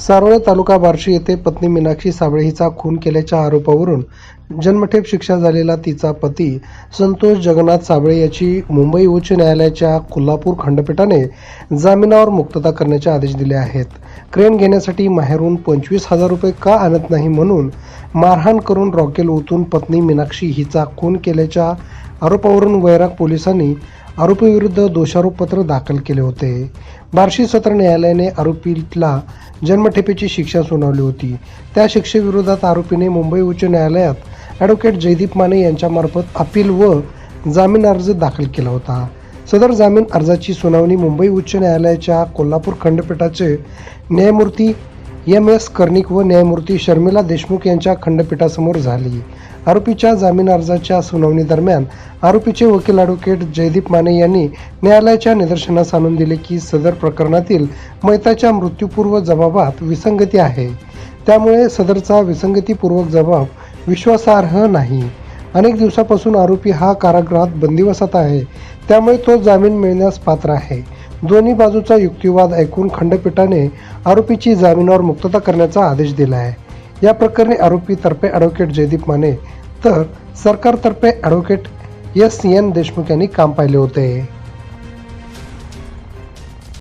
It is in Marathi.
सारोळे तालुका बार्शी येथे पत्नी मीनाक्षी साबळे हिचा खून केल्याच्या आरोपावरून जन्मठेप शिक्षा झालेला तिचा पती संतोष जगन्नाथ साबळे याची मुंबई उच्च न्यायालयाच्या कोल्हापूर खंडपीठाने जामिनावर मुक्तता करण्याचे आदेश दिले आहेत. क्रेन घेण्यासाठी माहेरून पंचवीस हजार रुपये का आणत नाही म्हणून मारहाण करून रॉकेल ओतून पत्नी मीनाक्षी हिचा खून केल्याच्या आरोपावरून वैराग पोलिसांनी आरोपीविरुद्ध दोषारोपपत्र दाखल केले होते. बार्शी सत्र न्यायालयाने आरोपीला जन्मठेपेची शिक्षा सुनावली होती. त्या शिक्षेविरोधात आरोपीने मुंबई उच्च न्यायालयात ॲडव्होकेट जयदीप माने यांच्यामार्फत अपील व जामीन अर्ज दाखल केला होता. सदर जामीन अर्जाची सुनावणी मुंबई उच्च न्यायालयाच्या कोल्हापूर खंडपीठाचे न्यायमूर्ती एम एस कर्णिक व न्यायमूर्ती शर्मिला देशमुख यांच्या खंडपीठासमोर झाली. आरोपीच्या जामीन अर्जाच्या सुनावणी दरम्यान आरोपीचे वकील ॲडव्होकेट जयदीप माने यांनी न्यायालयाच्या निदर्शनास आणून दिले की सदर प्रकरणातील मैताच्या मृत्यूपूर्व जबाबात विसंगती आहे. त्यामुळे सदरचा विसंगतीपूर्वक जबाब विश्वासार्ह नाही. अनेक दिवसापासून आरोपी हा कारागृहात बंदिवसात आहे. त्यामुळे तो जामीन मिळण्यास पात्र आहे. दोन्ही बाजूचा युक्तिवाद ऐकून खंडपीठाने आरोपीची जामिनावर मुक्तता करण्याचा आदेश दिला आहे. या प्रकरणी आरोपीतर्फे ॲडव्होकेट जयदीप माने तर सरकारतर्फे ॲडव्होकेट एस एन देशमुख यांनी काम पाहिले होते.